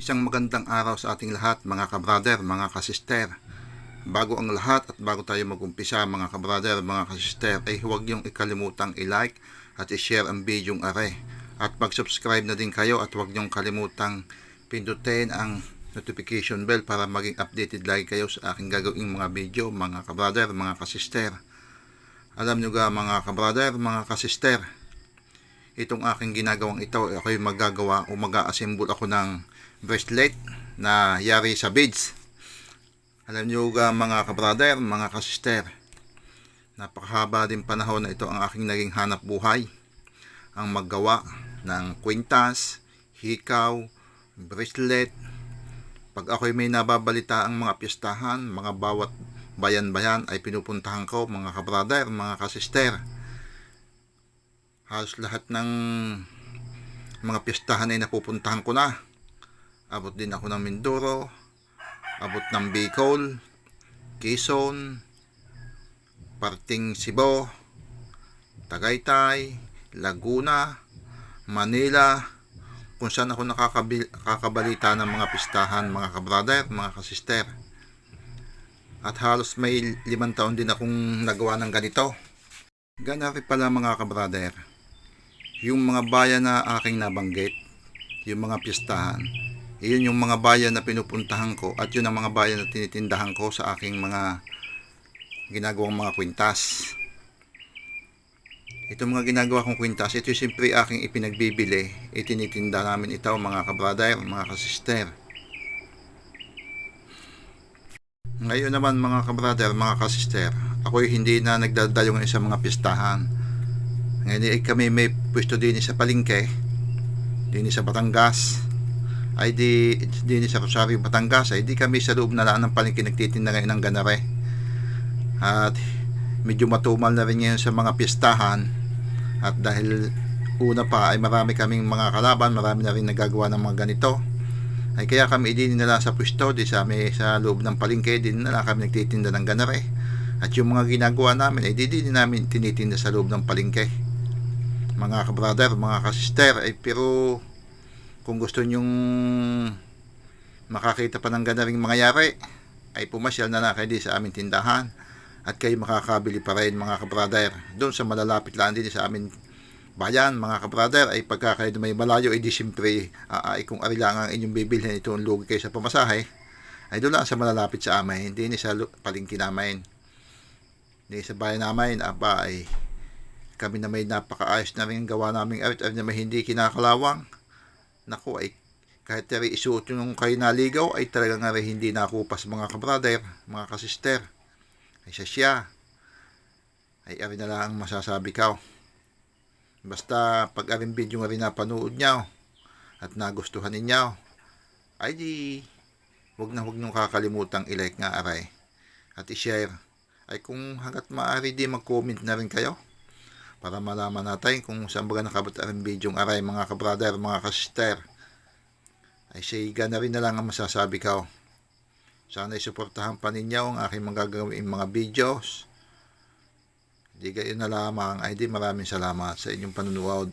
Isang magandang araw sa ating lahat mga kabrader, mga kasister. Bago ang lahat at bago tayo magumpisa mga kabrader, mga kasister, ay huwag niyong ikalimutang i-like at i-share ang video are. At mag-subscribe na din kayo at huwag niyong kalimutang pindutin ang notification bell para maging updated lagi kayo sa aking gagawing mga video mga kabrader, mga kasister. Alam nyo ga mga kabrader, mga kasister, itong aking ginagawang ito, ako'y magagawa o mag-assemble ako ng bracelet na yari sa beads. Alam nyo ga mga kabrader, mga kasister, napakahaba din panahon na ito ang aking naging hanap buhay. Ang maggawa ng kwintas, hikaw, bracelet. Pag ako'y may nababalita ang mga piyestahan, mga bawat bayan-bayan ay pinupuntahan ko mga kabrader, mga kasister halos lahat ng mga pistahan ay napupuntahan ko na. Abot din ako ng Mindoro, abot ng Bicol, Quezon, parting Cebu, Tagaytay, Laguna, Manila, kung saan ako nakakabalita ng mga pistahan, mga kabrader, mga kasister. At halos may limang taon din akong nagawa ng ganito. Gana rin pala mga kabrader yung mga bayan na aking nabanggit, yung mga pistahan, iyon yung mga bayan na pinupuntahan ko at yun ang mga bayan na tinitindahan ko sa aking mga ginagawang mga kwintas. Ito mga ginagawa kong kwintas, ito yung siyempre aking ipinagbibili, itinitinda namin ito mga kabrader, mga kasister. Ngayon naman mga kabrader, mga kasister, ako'y hindi na nagdadayong sa mga pistahan ngayon ay kami may pwesto din sa Palingke, din sa Batangas, ay di din sa Rosario, Batangas, ay di kami sa loob na laan ng Palingke nagtitinda ngayon ng ganare. At medyo matumal na rin ngayon sa mga pistahan at dahil una pa ay marami kaming mga kalaban, marami na rin nagagawa ng mga ganito. Ay kaya kami din nila sa pwesto, di sa, may, sa loob ng Palingke, din nila kami nagtitinda ng ganare. At yung mga ginagawa namin ay di din namin tinitinda sa loob ng palengke mga kabrother, mga kasister ay pero kung gusto nyong makakita pa ng ganda ring mangyayari ay pumasyal na lang kayo sa aming tindahan at kayo makakabili pa rin mga kabrother doon sa malalapit lang din sa amin bayan mga kabrother ay pagka kayo may malayo ay di siyempre uh, ay kung ari lang ang inyong bibilhin ito ang lugi kayo sa pamasahe ay doon lang sa malalapit sa amin hindi ni sa palingki namin hindi sa bayan namin aba ay kami na may napakaayos na rin gawa naming art na may hindi kinakalawang. Naku, ay kahit tari isuot yung kayo naligaw ay talaga nga rin hindi nakupas mga kabrader, mga kasister. Ay siya siya. Ay ari na lang ang masasabi ka. Basta pag aring video nga rin napanood niyo at nagustuhan ninyo, ay di wag na wag niyong kakalimutang i-like nga aray at i-share. Ay kung hanggat maaari di mag-comment na rin kayo para malaman natin kung saan ba nakabot ang video aray mga kabrother, mga kasister. Ay siya na rin na lang ang masasabi ko. Sana isuportahan pa ninyo ang aking mga mga videos. Hindi kayo na lamang ay di maraming salamat sa inyong panunood.